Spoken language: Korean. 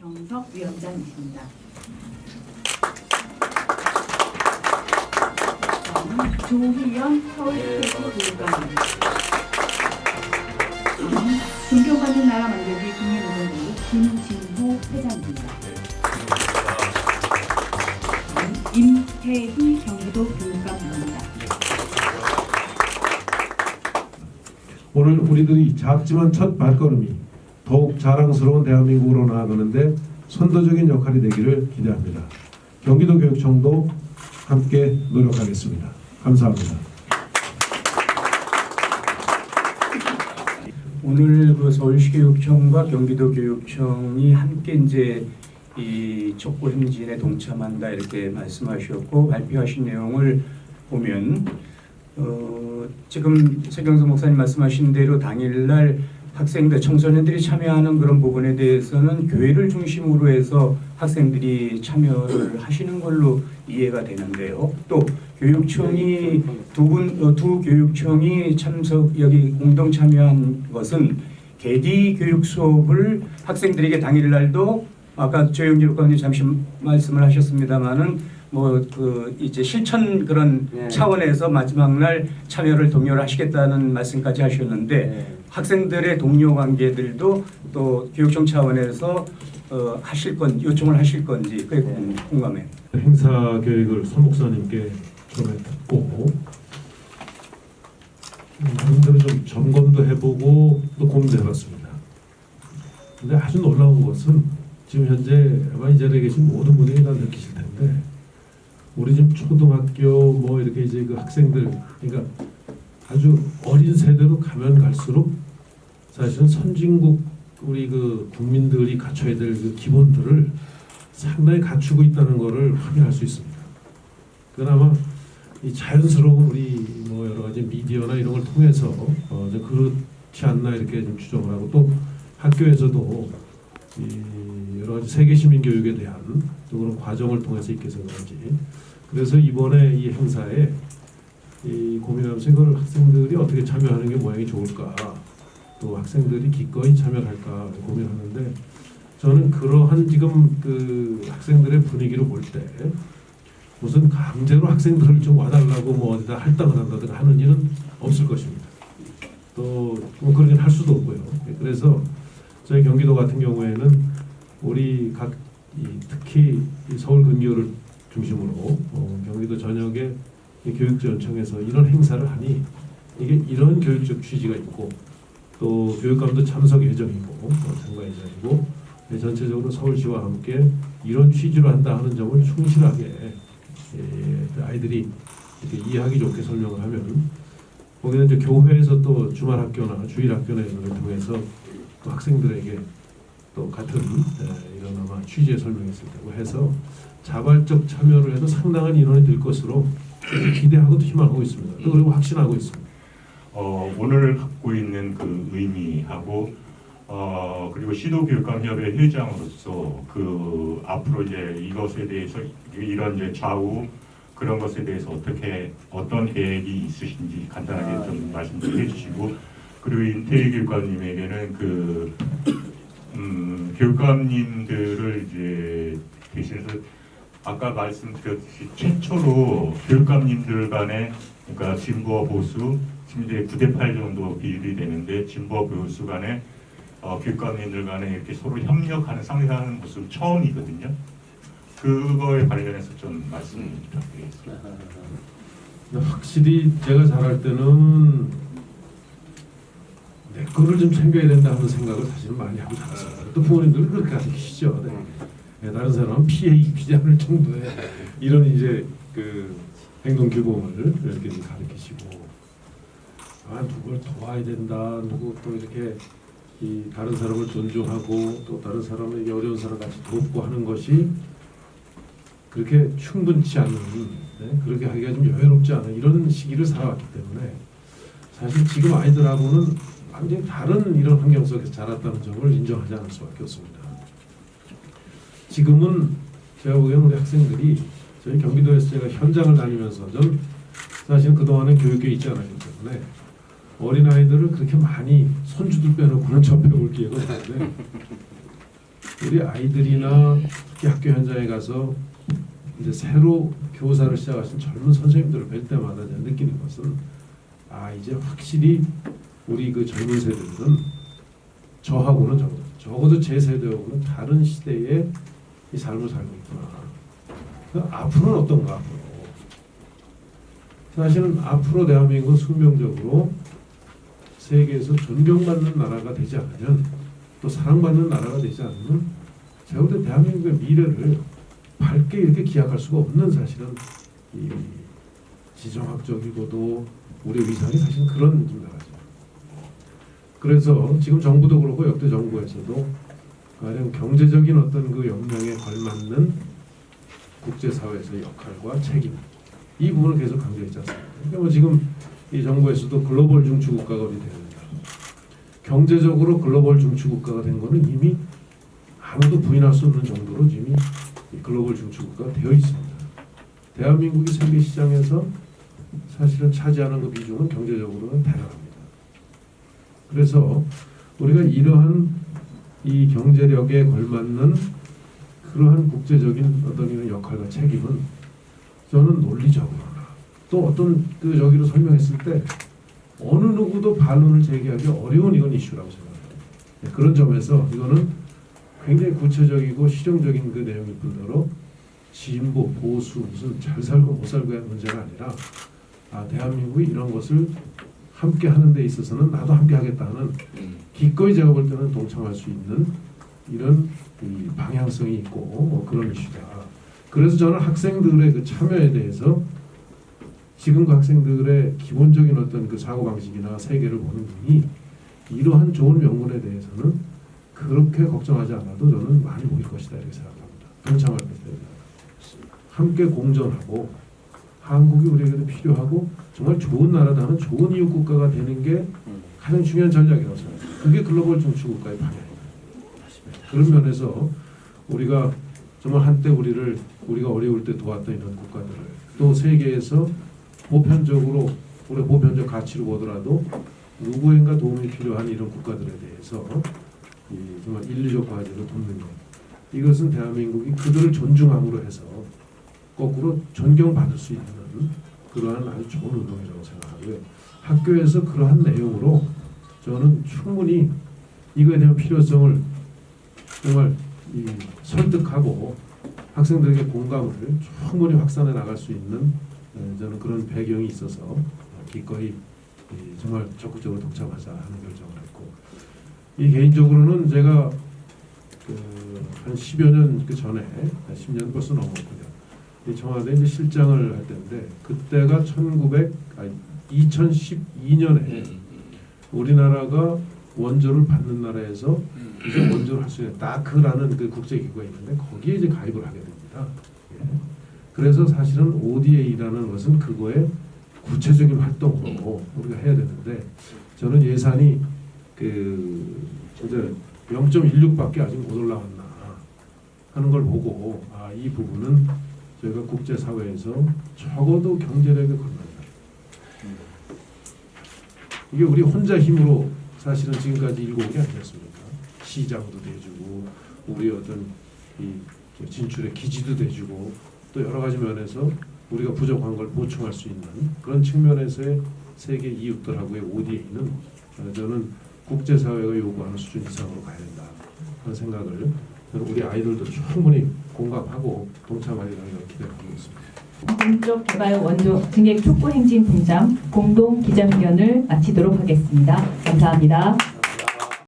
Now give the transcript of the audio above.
서경석 위원장이십니다. 조희연 서울특별시교육감입니다. 다음은 존경받는 나라 만들기 국민운동부 김진호 회장입니다. 다음은 임혜희 경기도 교육감입니다. 오늘 우리들이 작지만 첫 발걸음이 더욱 자랑스러운 대한민국으로 나아가는데 선도적인 역할이 되기를 기대합니다. 경기도 교육청도 함께 노력하겠습니다. 감사합니다. 오늘 그 서울시교육청과 경기도교육청이 함께 이제 이 촉구 행진에 동참한다 이렇게 말씀하셨고 발표하신 내용을 보면 어, 지금 최경수 목사님 말씀하신 대로 당일날 학생들 청소년들이 참여하는 그런 부분에 대해서는 교회를 중심으로 해서 학생들이 참여를 하시는 걸로 이해가 되는데요. 또 교육청이 두군두 교육청이 참석 여기 공동 참여한 것은 개디 교육 수업을 학생들에게 당일날도 아까 조영길 교관님 잠시 말씀을 하셨습니다마는 뭐 그 이제 실천 그런 네. 차원에서 마지막 날 참여를 독려를 하시겠다는 말씀까지 하셨는데 네. 학생들의 동료 관계들도 또 교육청 차원에서 어, 하실 건 요청을 하실 건지 그게 궁- 궁금해요. 행사 계획을 손 목사님께 처음에 듣고 음, 나름대로 좀 점검도 해보고 또 고민도 해봤습니다. 근데 아주 놀라운 것은 지금 현재 아마 이 자리에 계신 모든 분들이 다 느끼실 텐데 우리 지금 초등학교 뭐 이렇게 이제 그 학생들 그러니까 아주 어린 세대로 가면 갈수록 사실은 선진국 우리 그 국민들이 갖춰야 될 그 기본들을 상당히 갖추고 있다는 것을 확인할 수 있습니다. 그나마 이 자연스러운 우리 뭐 여러 가지 미디어나 이런 걸 통해서 어, 좀 그렇지 않나 이렇게 좀 추정을 하고 또 학교에서도 이 여러 가지 세계 시민 교육에 대한 또 그런 과정을 통해서 있게서 그런지 그래서 이번에 이 행사에 이 고민하면서 이걸 학생들이 어떻게 참여하는 게 모양이 좋을까 또 학생들이 기꺼이 참여할까 고민하는데 저는 그러한 지금 그 학생들의 분위기를 볼 때 무슨 강제로 학생들을 좀 와달라고 뭐 어디다 할당을 한다든가 하는 일은 없을 것입니다. 또 뭐 그렇게 할 수도 없고요. 그래서 저희 경기도 같은 경우에는 우리 각 이, 특히 이 서울 근교를 중심으로 어, 경기도 전역의 이 교육지원청에서 이런 행사를 하니 이게 이런 교육적 취지가 있고 또 교육감도 참석 예정이고 어, 참가 예정이고 네, 전체적으로 서울시와 함께 이런 취지로 한다 하는 점을 충실하게 예, 그 아이들이 이렇게 이해하기 좋게 설명을 하면 거기는 이제 교회에서 또 주말 학교나 주일 학교나 이런 걸 통해서 또 학생들에게 또 같은 예, 이런 아마 취지의 설명했을 테고 해서 자발적 참여를 해도 상당한 인원이 될 것으로 기대하고 또 희망하고 있습니다. 또 그리고 확신하고 있습니다. 어, 오늘 갖고 있는 그 의미하고 어, 그리고 시도교육감협회 회장으로서 그 앞으로 이제 이것에 대해서 이런 이제 좌우 그런 것에 대해서 어떻게 어떤 계획이 있으신지 간단하게 좀 말씀 좀 해주시고 그리고 인태희 교육감님에게는 그 음, 교육감님들을 이제 대신해서 아까 말씀드렸듯이 최초로 교육감님들 간에 그러니까 진보와 보수 지금 이제 9대8 정도 비율이 되는데 진보와 보수 간에 어, 교육감님들 간에 이렇게 서로 협력하는 상생하는 모습 처음이거든요. 그거에 관련해서 좀 말씀 부탁드리겠습니다. 근데 확실히 제가 잘할 때는 내 거를 좀 챙겨야 된다 하는 생각을 사실은 많이 하고 자랐어요. 또 부모님들은 그렇게 가르치시죠. 네. 네, 다른 사람은 피해 입히지 않을 정도의 이런 이제 그 행동 규범을 이렇게 좀 가르치시고 아 누굴 도와야 된다, 누구 또 이렇게 이 다른 사람을 존중하고 또 다른 사람에게 어려운 사람 같이 돕고 하는 것이 그렇게 충분치 않은 네? 그렇게 하기가 좀 여유롭지 않은 이런 시기를 살아왔기 때문에 사실 지금 아이들하고는 완전히 다른 이런 환경 속에서 자랐다는 점을 인정하지 않을 수밖에 없습니다. 지금은 제가 보기에는 우리 학생들이 저희 경기도에서 제가 현장을 다니면서 전 사실 그동안은 교육에 있지 않았기 때문에 어린 아이들을 그렇게 많이 손주들 빼놓고는 접해볼 기회가 없는데 우리 아이들이나 특히 학교 현장에 가서 이제 새로 교사를 시작하신 젊은 선생님들을 뵐 때마다 제가 느끼는 것은 아 이제 확실히 우리 그 젊은 세대들은 저하고는 적어도 적어도 제 세대하고는 다른 시대의 이 삶을 살고 있구나. 그 앞으로는 어떤가. 사실은 앞으로 대한민국은 숙명적으로 세계에서 존경받는 나라가 되지 않으면 또 사랑받는 나라가 되지 않으면 제가 대한민국의 미래를 밝게 이렇게 기약할 수가 없는 사실은 이 지정학적이고도 우리 위상이 사실 그런 나가죠. 그래서 지금 정부도 그렇고 역대 정부에서도 가령 경제적인 어떤 그 역량에 걸맞는 국제사회에서의 역할과 책임 이 부분을 계속 강조했지 않습니까? 그러니까 뭐 지금 이 정부에서도 글로벌 중추 국가가 우리 되야 된다. 경제적으로 글로벌 중추 국가가 된 거는 이미 아무도 부인할 수 없는 정도로 이미 이 글로벌 중추 국가가 되어 있습니다. 대한민국이 세계 시장에서 사실은 차지하는 그 비중은 경제적으로는 대단합니다. 그래서 우리가 이러한 이 경제력에 걸맞는 그러한 국제적인 어떤 이런 역할과 책임은 저는 논리적으로나 또 어떤 그 저기로 설명했을 때 어느 누구도 반론을 제기하기 어려운 이건 이슈라고 생각합니다. 네, 그런 점에서 이거는 굉장히 구체적이고 실용적인 그 내용일 뿐더러 진보, 보수 무슨 잘 살고 못 살고의 문제가 아니라 아 대한민국이 이런 것을 함께 하는 데 있어서는 나도 함께 하겠다는 기꺼이 제가 볼 때는 동참할 수 있는 이런 이 방향성이 있고 뭐 그런 이슈다. 그래서 저는 학생들의 그 참여에 대해서 지금 그 학생들의 기본적인 어떤 그 사고 방식이나 세계를 보는 눈이 이러한 좋은 명분에 대해서는 그렇게 걱정하지 않아도 저는 많이 모일 것이다 이렇게 생각합니다. 동참할 것이다. 함께 공존하고 한국이 우리에게도 필요하고 정말 좋은 나라다는 좋은 이웃 국가가 되는 게 가장 중요한 전략이라고 생각합니다. 그게 글로벌 중추 국가의 방향입니다. 그런 면에서 우리가 정말 한때 우리를 우리가 어려울 때 도왔던 이런 국가들을 또 세계에서 보편적으로 우리 보편적 가치로 보더라도 누구인가 도움이 필요한 이런 국가들에 대해서 이 정말 인류적 과제로 돕는 것 이것은 대한민국이 그들을 존중함으로 해서 거꾸로 존경받을 수 있는 그러한 아주 좋은 운동이라고 생각하고요. 학교에서 그러한 내용으로 저는 충분히 이거에 대한 필요성을 정말 이 설득하고 학생들에게 공감을 충분히 확산해 나갈 수 있는 에, 저는 그런 배경이 있어서 기꺼이 이 정말 적극적으로 동참하자 하는 결정을 했고 이 개인적으로는 제가 그 한 10여 년 그 전에 한 10년 벌써 넘었고요. 이 청와대 이제 실장을 할 때인데 그때가 1900 아니 2012년에 우리나라가 원조를 받는 나라에서 이제 원조를 할 수 있는 다크라는 그 국제기구가 있는데 거기에 이제 가입을 하게 됩니다. 예. 그래서 사실은 ODA라는 것은 그거의 구체적인 활동으로 우리가 해야 되는데 저는 예산이 그 이제 0.16밖에 아직 못 올라갔나 하는 걸 보고 아 이 부분은 저희가 국제 사회에서 적어도 경제력에 걸맞다. 이게 우리 혼자 힘으로 사실은 지금까지 게 아니었습니까? 시장도 돼주고 우리 어떤 이 진출의 기지도 돼주고 또 여러 가지 면에서 우리가 부족한 걸 보충할 수 있는 그런 측면에서의 세계 이웃들하고의 ODA는 저는 국제사회가 요구하는 수준 이상으로 가야 된다 하는 생각을 우리 아이들도 충분히 공감하고 동참하리라는 기대를 하고 있습니다. 공적 개발 원조 증액 촉구 행진 분장 공동 기자회견을 마치도록 하겠습니다. 감사합니다.